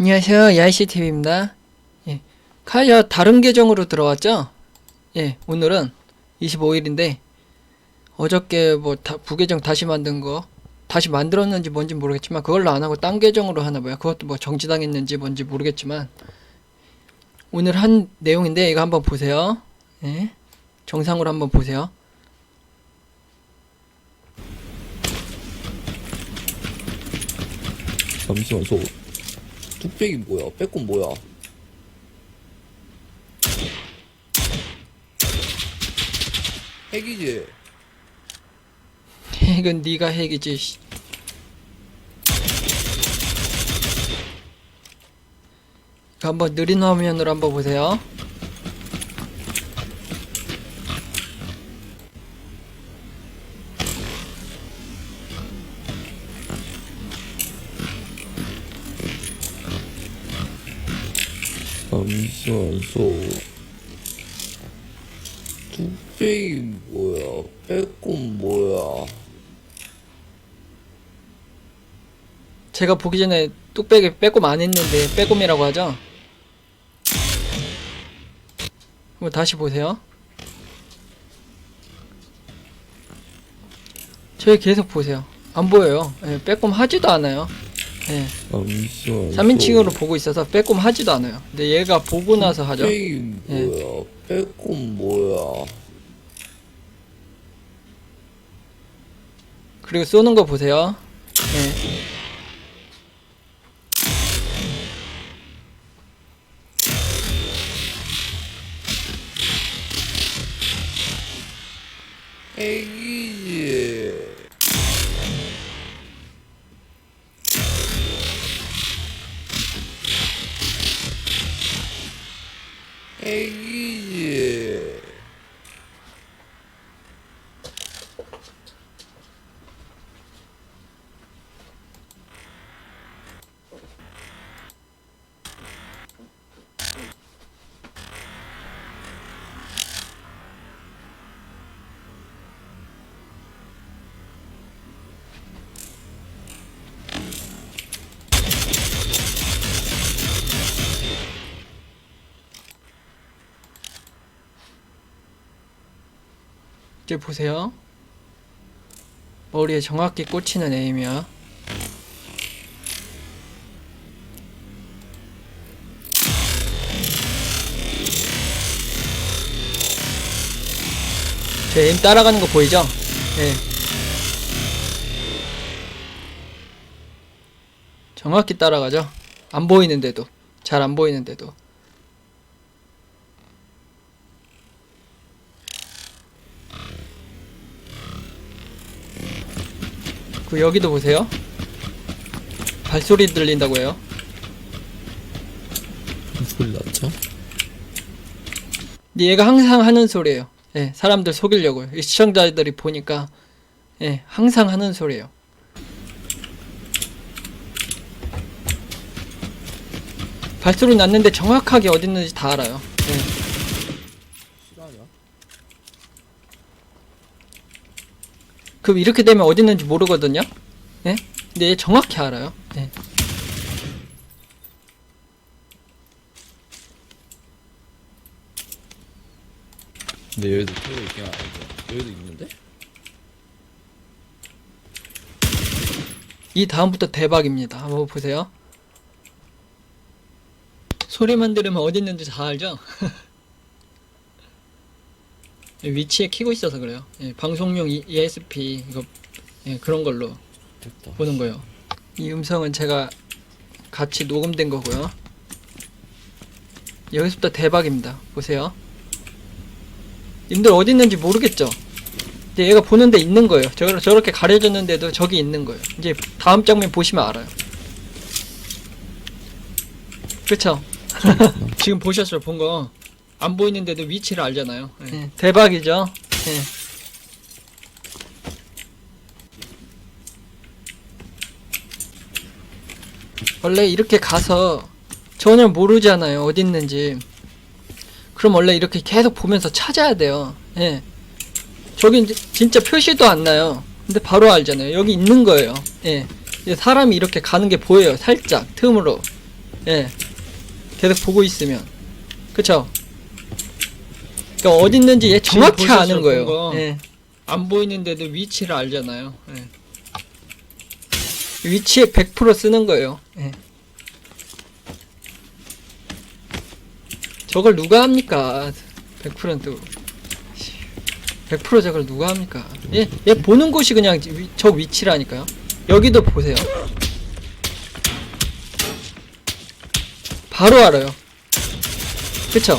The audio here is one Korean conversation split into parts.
안녕하세요. 야이시TV입니다. 예. 카야 다른 계정으로 들어왔죠? 예, 오늘은 25일인데, 어저께 뭐, 다, 부계정 다시 만든 거, 다시 만들었는지 뭔지 모르겠지만, 그걸로 안 하고 딴 계정으로 하나 봐요. 그것도 뭐 정지당했는지 뭔지 모르겠지만, 오늘 한 내용인데, 이거 한번 보세요. 예. 정상으로 한번 보세요. 잠시만 저 뚝배기 뭐야? 빼꼼 뭐야? 핵이지? 핵은 네가 핵이지. 씨. 한번 느린 화면으로 한번 보세요. 잠시만 저 뚝배기 뭐야? 빼꼼 뭐야? 제가 보기 전에 뚝배기 빼꼼 안 했는데 빼꼼이라고 하죠? 한번 다시 보세요. 저희 계속 보세요. 안 보여요. 예, 빼꼼 하지도 않아요. 예, 잠시만 3인칭으로 보고 있어서 빼꼼 하지도 않아요. 근데 얘가 보고 나서 하죠. 뚝배기 뭐야? 빼꼼 뭐야? 그리고 쏘는 거 보세요. 예. 핵 이제 보세요. 머리에 정확히 꽂히는 에임이야. 제 에임 따라가는 거 보이죠? 예. 정확히 따라가죠? 안 보이는데도. 잘 안 보이는데도. 그 여기도 보세요. 발소리 들린다고 해요. 소리 났죠? 얘가 항상 하는 소리예요. 예, 사람들 속이려고요. 이 시청자들이 보니까 예, 항상 하는 소리예요. 발소리 났는데 정확하게 어디 있는지 다 알아요. 예. 실화냐? 그럼 이렇게 되면 어디 있는지 모르거든요. 예? 근데 얘 정확히 알아요. 예. 근데 여기도 뚫려 있긴 하죠. 여기도 있는데? 이 다음부터 대박입니다. 한번 보세요. 소리만 들으면 어디 있는지 다 알죠? 위치에 키고 있어서 그래요. 예, 방송용 이- ESP 이거 예, 그런 걸로 됐다. 보는 거예요. 이 음성은 제가 같이 녹음된 거고요. 여기서부터 대박입니다. 보세요. 님들 어디 있는지 모르겠죠? 근데 얘가 보는데 있는 거예요. 저, 저렇게 가려졌는데도 저기 있는 거예요. 이제 다음 장면 보시면 알아요. 그쵸? 지금 보셨죠? 본 거. 안 보이는데도 위치를 알잖아요. 예, 대박이죠? 예. 원래 이렇게 가서 전혀 모르잖아요. 어디 있는지. 그럼 원래 이렇게 계속 보면서 찾아야 돼요. 예. 저기 이제 진짜 표시도 안 나요. 근데 바로 알잖아요. 여기 있는 거예요. 예. 사람이 이렇게 가는 게 보여요. 살짝 틈으로. 예. 계속 보고 있으면. 그쵸? 그러니까 어디 있는지 얘 정확히 아는 거예요. 예. 안 보이는데도 위치를 알잖아요. 예. 위치에 100% 쓰는 거예요. 예. 저걸 누가 합니까? 100%도 100% 저걸 누가 합니까? 얘, 얘 보는 곳이 그냥 위- 저 위치라니까요. 여기도 보세요. 바로 알아요. 그쵸?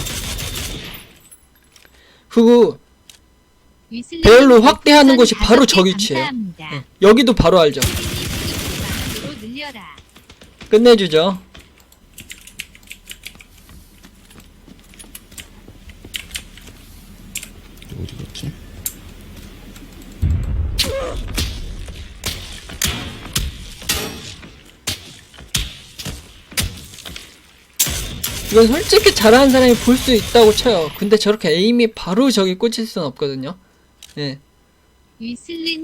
그리고 배열로 확대하는 곳이 바로 저 위치예요. 예, 여기도 바로 알죠. 늘려라. 끝내주죠. 이건 솔직히 잘하는 사람이 볼 수 있다고 쳐요. 근데 저렇게 에임이 바로 저기 꽂힐 수는 없거든요. 예.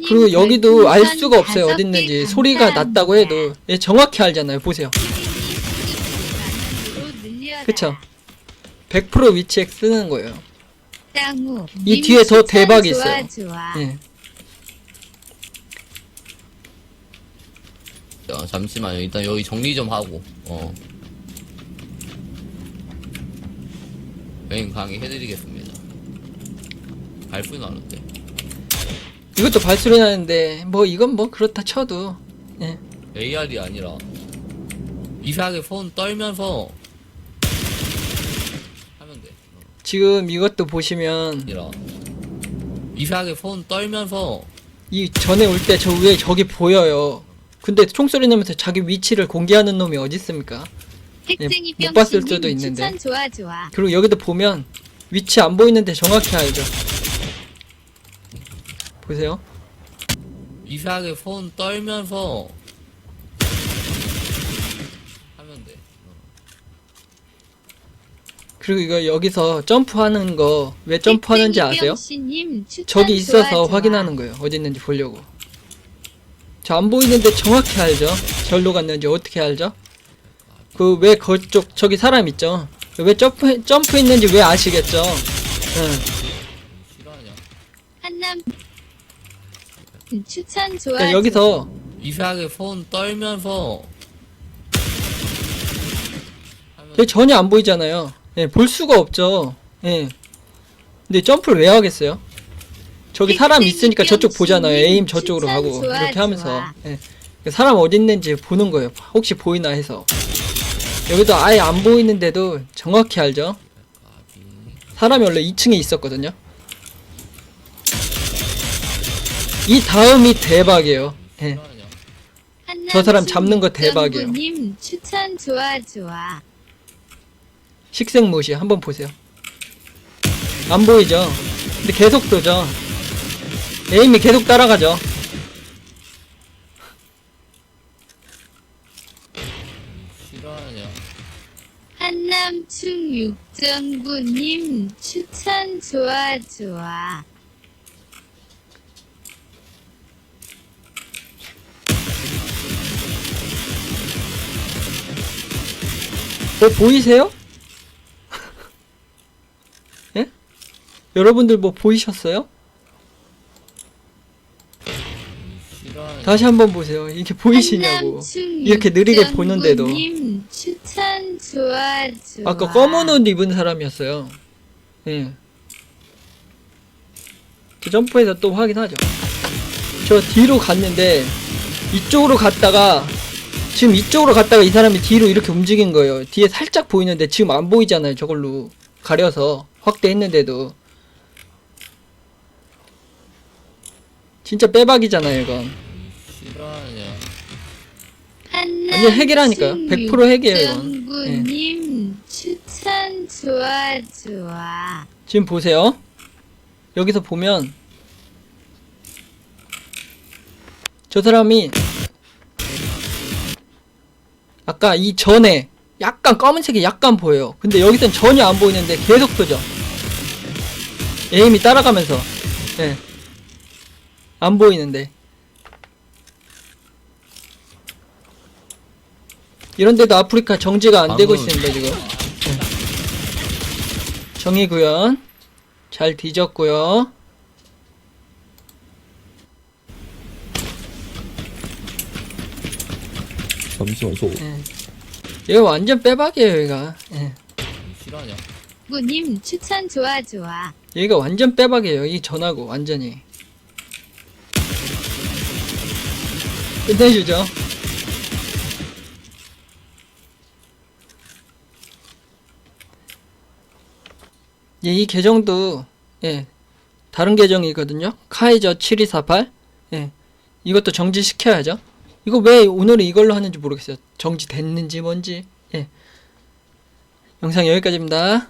그리고 여기도 알 수가 없어요. 있는지. 소리가. 났다고 해도 얘 정확히 알잖아요. 보세요. 그쵸? 100% 위치에 쓰는 거예요. 이님 뒤에 더 대박이 있어요. 예. 자, 잠시만요. 일단 여기 정리 좀 하고, 어. 메인 강의 해드리겠습니다. 발표 나는데. 이것도 발소리 나는데 뭐 이건 뭐 그렇다 쳐도 예. AR이 아니라, 이상하게 폰 떨면서, 하면 돼. 어, 지금 이것도 보시면 아니라, 이상하게 폰 떨면서, 이 전에 올 때 저 위에 저기 보여요. 근데 총소리 나면서 자기 위치를 공개하는 놈이 어디 있습니까? 택생이 못 봤을 수도 있는데. 좋아 좋아. 그리고 여기도 보면 위치 안 보이는데 정확히 알죠. 보세요. 이상하게 폰 떨면서, 하면 돼. 그리고 이거 여기서 점프하는 거 왜 점프하는지 아세요? 저기 있어서 좋아, 좋아. 확인하는 거예요. 어디 있는지 보려고. 저 안 보이는데 정확히 알죠. 절로 갔는지 어떻게 알죠? 그 왜 그쪽 저기 사람 있죠. 왜 점프 점프했는지 왜 아시겠죠? 응. 싫어하냐? 한남 추천 좋아. 그러니까 여기서 이상하게 폰 떨면서, 하면 여기 전혀 안 보이잖아요. 예, 볼 수가 없죠. 예. 근데 점프를 왜 하겠어요? 저기 사람 있으니까 저쪽 보잖아요. 에임 저쪽으로 가고 좋아, 이렇게 하면서 좋아. 예. 사람 어디 있는지 보는 거예요. 혹시 보이나 해서 여기도 아예 안 보이는데도 정확히 알죠. 사람이 원래 2층에 있었거든요. 이 다음이 대박이에요. 한남 저 사람 잡는 거 대박이에요. 님 추천 좋아 좋아. 식생무시 한번 보세요. 안 보이죠? 근데 계속 도죠. 에임이 계속 따라가죠. 싫어하냐? 한남충 육정구님 추천 좋아 좋아. 뭐 보이세요? 예? 여러분들 뭐 보이셨어요? 싫어하냐? 다시 한번 보세요. 이게 보이시냐고. 이렇게 느리게 보는데도. 아까 검은 옷 입은 사람이었어요. 예. 저 점프해서 또 확인하죠. 저 뒤로 갔는데 이쪽으로 갔다가 지금 이쪽으로 갔다가 이 사람이 뒤로 이렇게 움직인 거예요. 뒤에 살짝 보이는데 지금 안 보이잖아요. 저걸로 가려서 확대했는데도 진짜 빼박이잖아요, 이건. 완전 핵이라니까요. 100% 핵이에요, 이건. 예. 구님 추천 좋아 좋아. 지금 보세요. 여기서 보면 저 사람이 아까 이 전에 약간 검은색이 약간 보여요. 근데 여기선 전혀 안 보이는데 계속 쏘죠. 에임이 따라가면서 예. 안 보이는데 이런데도 아프리카 정지가 안 되고 방금- 있습니다 지금. 예. 정의 구현 잘 뒤졌고요. 잠시만 저 얘가 완전 빼박이에요 얘가. 예. 실화냐? 부님 추천 좋아 좋아. 얘가 완전 빼박이에요 이 전하고 완전히. 끝내주죠. 예, 이 계정도 예 다른 계정이거든요. 카이저 7248. 예, 이것도 정지시켜야죠. 이거 왜 오늘은 이걸로 하는지 모르겠어요. 정지됐는지 뭔지. 예. 영상 여기까지입니다.